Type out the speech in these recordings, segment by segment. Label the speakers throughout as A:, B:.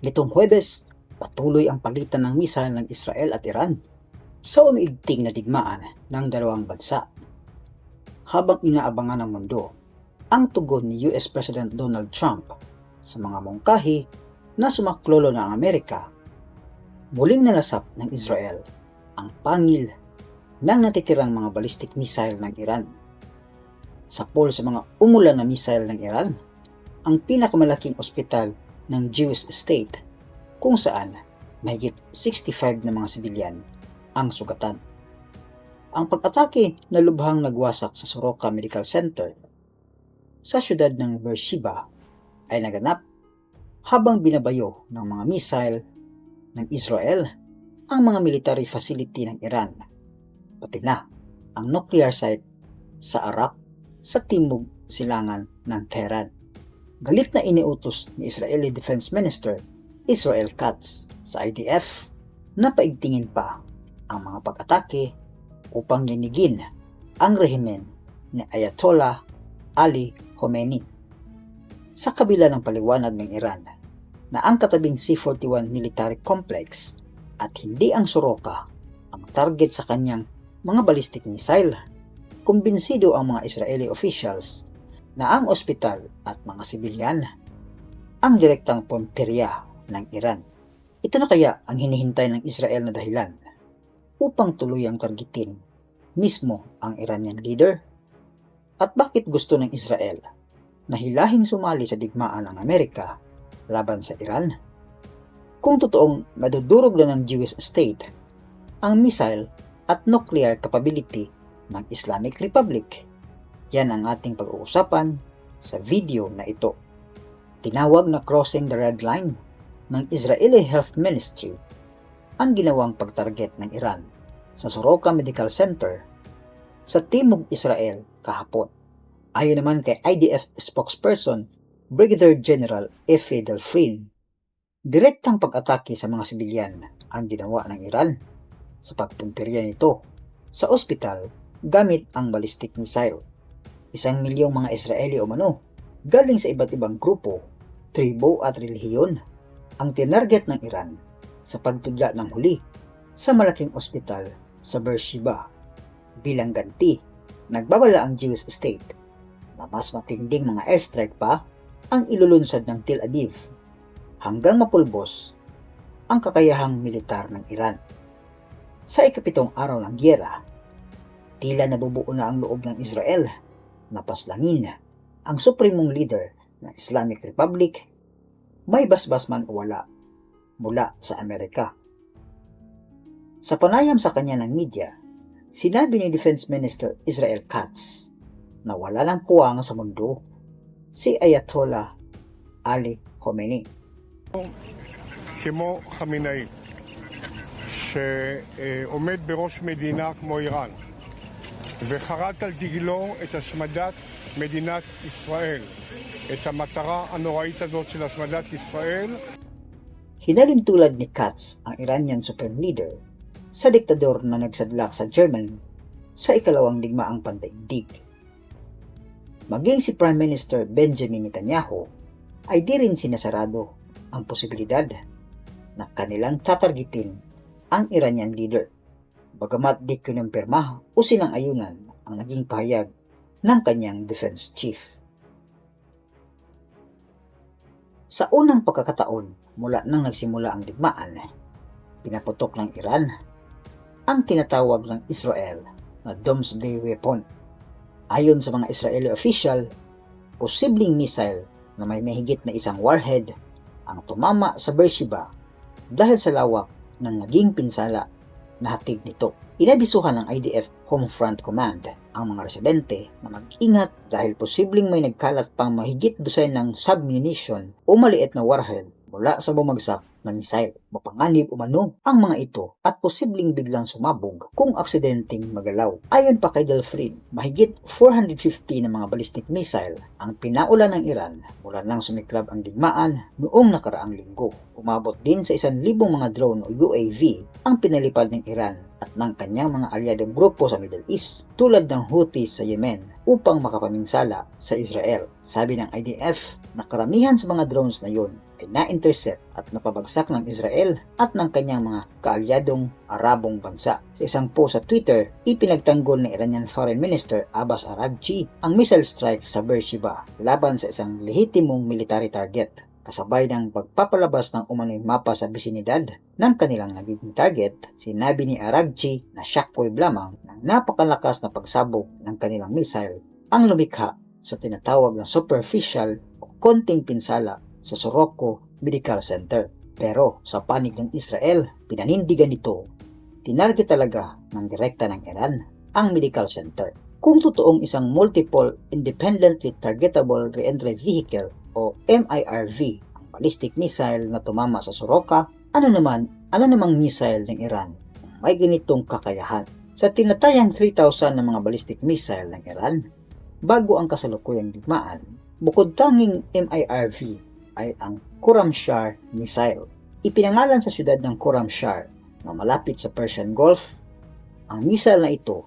A: Nitong Huwebes, patuloy ang palitan ng misal ng Israel at Iran sa umiigting na digmaan ng dalawang bansa. Habang inaabangan ng mundo ang tugon ni US President Donald Trump sa mga mungkahi na sumaklolo ng Amerika, muling nalasap ng Israel ang pangil ng natitirang mga ballistic missile ng Iran. Sa pool sa mga umulan na missile ng Iran, ang pinakamalaking ospital ng Jewish state kung saan mahigit 65 na mga sibilyan ang sugatan. Ang pag-atake na lubhang nagwasak sa Soroka Medical Center sa syudad ng Beersheba ay naganap habang binabayo ng mga missile ng Israel ang mga military facility ng Iran, pati na ang nuclear site sa Arak sa timog silangan ng Tehran. Galit na iniutos ni Israeli Defense Minister Israel Katz sa IDF na paigtingin pa ang mga pag-atake upang yanigin ang rehimen ni Ayatollah Ali Khomeini. Sa kabila ng paliwanag ng Iran na ang katabing C-41 military complex at hindi ang Soroka ang target sa kanyang mga ballistic missile, kumbinsido ang mga Israeli officials na ang ospital at mga sibilyan ang direktang punteriya ng Iran. Ito na kaya ang hinihintay ng Israel na dahilan upang tuluyang targetin mismo ang Iranian leader? At bakit gusto ng Israel na hilahing sumali sa digmaan ng Amerika laban sa Iran? Kung totoong nadudurog na ng Jewish state ang missile at nuclear capability ng Islamic Republic. Yan ang ating pag-uusapan sa video na ito. Tinawag na Crossing the Red Line ng Israeli Health Ministry ang ginawang pagtarget ng Iran sa Soroka Medical Center sa Timog Israel kahapon. Ayon naman kay IDF spokesperson Brigadier General Efe Delfrin, direktang pag-atake sa mga sibilyan ang ginawa ng Iran sa pagpuntirya nito sa ospital gamit ang ballistic missile. Isang milyong mga Israeli o mano galing sa iba't ibang grupo, tribo at relihiyon ang tinarget ng Iran sa pagtudla ng huli sa malaking ospital sa Beersheba. Bilang ganti, nagbabala ang Jewish state na mas matinding mga airstrike pa ang ilulunsad ng Tel Aviv hanggang mapulbos ang kakayahang militar ng Iran. Sa ikapitong araw ng gyera, tila nabubuo na ang loob ng Israel na paslangin ang supremong leader ng Islamic Republic may basbas man o wala mula sa Amerika. Sa panayam sa kanya ng media, sinabi ni Defense Minister Israel Katz na wala lang puwang sa mundo si Ayatollah Ali Khomeini.
B: כמו חמינאי, שעומד בראש מדינה כמו איראן, וחרת על דגלו את השמדת מדינת ישראל, את המטרה הנוראית הזאת של השמדת ישראל,
A: Hinalin tulad ni Katz ang Iranian Supreme Leader sa diktador na nagsadlak sa Germany sa ikalawang digmaang pandaigdig. Maging si Prime Minister Benjamin Netanyahu ay di rin sinasarado ang posibilidad na kanilang tatargetin ang Iranian leader. Bagamat di kinumpirma o silang ayunan ang naging pahayag ng kanyang defense chief. Sa unang pagkakataon mula nang nagsimula ang digmaan, pinaputok ng Iran ang tinatawag ng Israel na Doomsday Weapon. Ayon sa mga Israeli official, posibleng missile na may mahigit na isang warhead ang tumama sa Beersheba dahil sa lawak ng naging pinsala na hatid nito. Inabisuhan ng IDF Homefront Command ang mga residente na mag-ingat dahil posibleng may nagkalat pang mahigit dosen ng submunition o maliit na warhead mula sa bumagsak na missile. Mapanganib umano ang mga ito at posibleng biglang sumabog kung aksidenteng magalaw. Ayon pa kay Delfrin, mahigit 450 na mga ballistic missile ang pinaula ng Iran mula nang sumiklab ang digmaan noong nakaraang linggo. Umabot din sa 1,000 mga drone o UAV ang pinalipad ng Iran at ng kanyang mga alyadong grupo sa Middle East tulad ng Houthis sa Yemen upang makapaminsala sa Israel. Sabi ng IDF na karamihan sa mga drones na yon ay na-intercept at napabagsak ng Israel at ng kanyang mga kaalyadong Arabong bansa. Sa isang post sa Twitter, ipinagtanggol ni Iranian Foreign Minister Abbas Araghchi ang missile strike sa Beersheba laban sa isang lehitimong military target kasabay ng pagpapalabas ng umano'y mapa sa bisinidad ng kanilang nagiging target, sinabi ni Aragchi na shockwave lamang ng napakalakas na pagsabog ng kanilang missile ang lumikha sa tinatawag na superficial o konting pinsala sa Soroko Medical Center. Pero sa panig ng Israel, pinanindigan nito, tinarget talaga ng direkta ng Iran ang medical center. Kung totoong isang multiple independently targetable reentry vehicle o MIRV ang ballistic missile na tumama sa Soroka, ano naman, ano namang missile ng Iran may ganitong kakayahan? Sa tinatayang 3,000 na mga ballistic missile ng Iran, bago ang kasalukuyang digmaan, bukod tanging MIRV ay ang Kuramshar Missile. Ipinangalan sa siyudad ng Kuramshar na malapit sa Persian Gulf, ang missile na ito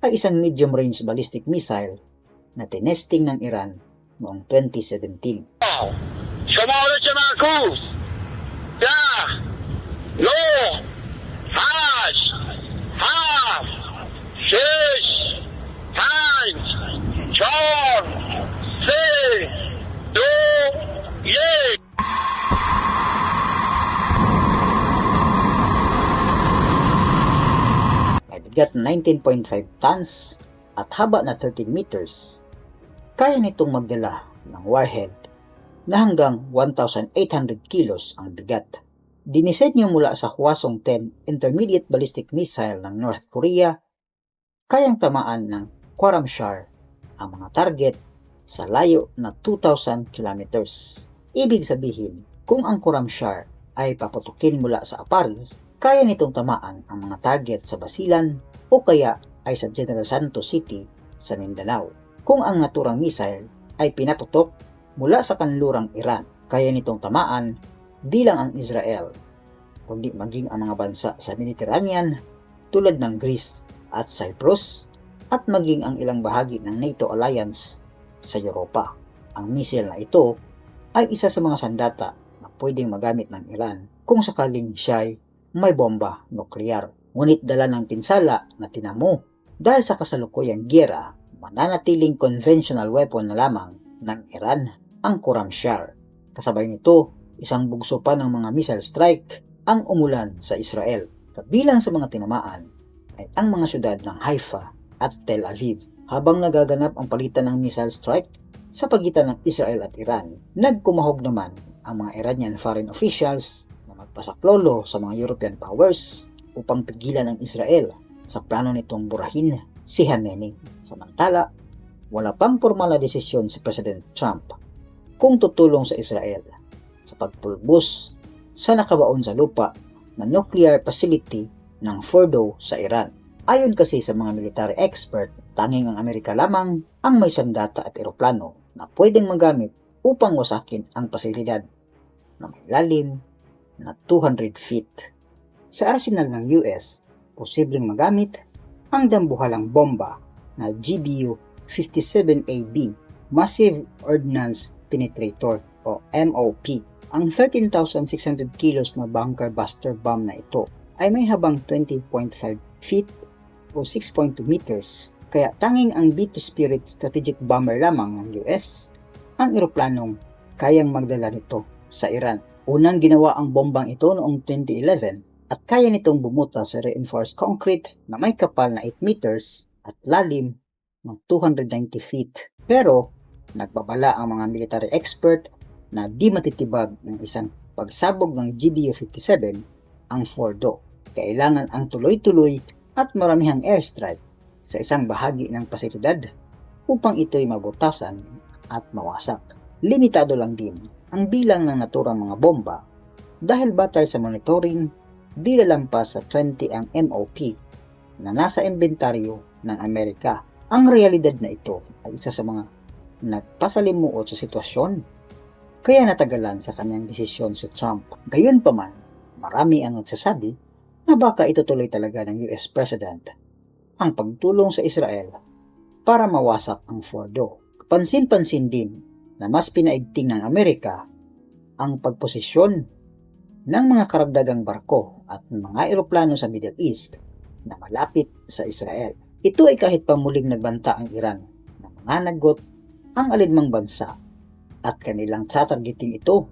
A: ay isang medium-range ballistic missile na tinesting ng Iran noong 2017.
C: Sumunod sa mga crew! Yeah! No!
A: Hash! Bigat na 19.5 tons at haba na 13 meters, kaya nitong magdala ng warhead na hanggang 1,800 kilos ang bigat. Dinisenyo mula sa Hwasong 10 Intermediate Ballistic Missile ng North Korea, kayang tamaan ng Khorramshahr ang mga target sa layo na 2,000 kilometers. Ibig sabihin, kung ang Khorramshahr ay paputukin mula sa Aparil, kaya nitong tamaan ang mga target sa Basilan o kaya ay sa General Santos City sa Mindanao. Kung ang naturang missile ay pinaputok mula sa kanlurang Iran, kaya nitong tamaan di lang ang Israel, kundi maging ang mga bansa sa Mediterranean tulad ng Greece at Cyprus at maging ang ilang bahagi ng NATO alliance sa Europa. Ang missile na ito ay isa sa mga sandata na pwedeng magamit ng Iran kung sakaling siya ay may bomba nuklear. Ngunit dala ng pinsala na tinamo dahil sa kasalukuyang giyera, mananatiling conventional weapon na lamang ng Iran ang Khorramshahr. Kasabay nito, isang bugso pa ng mga missile strike ang umulan sa Israel. Kabilang sa mga tinamaan ay ang mga syudad ng Haifa at Tel Aviv. Habang nagaganap ang palitan ng missile strike sa pagitan ng Israel at Iran, nagkumahog naman ang mga Iranian foreign officials na magpasaklolo sa mga European powers upang pigilan ang Israel sa plano nitong burahin si Khamenei. Samantala, wala pang formal na desisyon si President Trump kung tutulong sa Israel sa pagpulbos sa nakabaon sa lupa na nuclear facility ng Fordo sa Iran. Ayon kasi sa mga military expert, tanging ang Amerika lamang ang may sandata at eroplano na pwedeng magamit upang wasakin ang pasilidad na may lalim na 200 feet. Sa arsenal ng US, posibleng magamit ang dambuhalang bomba na GBU-57AB Massive Ordnance Penetrator o MOP. Ang 13,600 kilos na bunker buster bomb na ito ay may habang 20.5 feet o 6.2 meters kaya tanging ang B-2 Spirit strategic bomber lamang ng US ang eroplanong kayang magdala nito sa Iran. Unang ginawa ang bombang ito noong 2011 at kaya nitong bumuta sa reinforced concrete na may kapal na 8 meters at lalim ng 290 feet. Pero nagbabala ang mga military expert na di matitibag ng isang pagsabog ng GBU-57 ang Fordo. Kailangan ang tuloy-tuloy at maramihang airstrike sa isang bahagi ng pasilidad upang ito'y mabutasan at mawasak. Limitado lang din ang bilang ng naturang mga bomba dahil batay sa monitoring, di lalampas sa 20 ang MOP na nasa inventaryo ng Amerika. Ang realidad na ito ay isa sa mga nagpasalimuot sa sitwasyon kaya natagalan sa kanyang desisyon si Trump. Gayunpaman, marami ang nagsasabi na baka itutuloy talaga ng US President ang pagtulong sa Israel para mawasak ang Fordo. Pansin-pansin din na mas pinaigting ng Amerika ang pagposisyon ng mga karagdagang barko at mga eroplano sa Middle East na malapit sa Israel. Ito ay kahit pa muling nagbanta ang Iran na manganagot ang alinmang bansa at kanilang tatargeting ito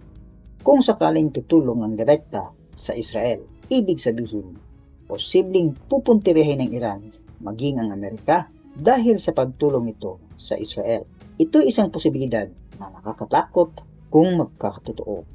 A: kung sakaling tutulong ng direkta sa Israel. Ibig sabihin, posibleng pupuntirihin ng Iran maging ang Amerika dahil sa pagtulong ito sa Israel. Ito isang posibilidad na nakakatakot kung magkakatotoo.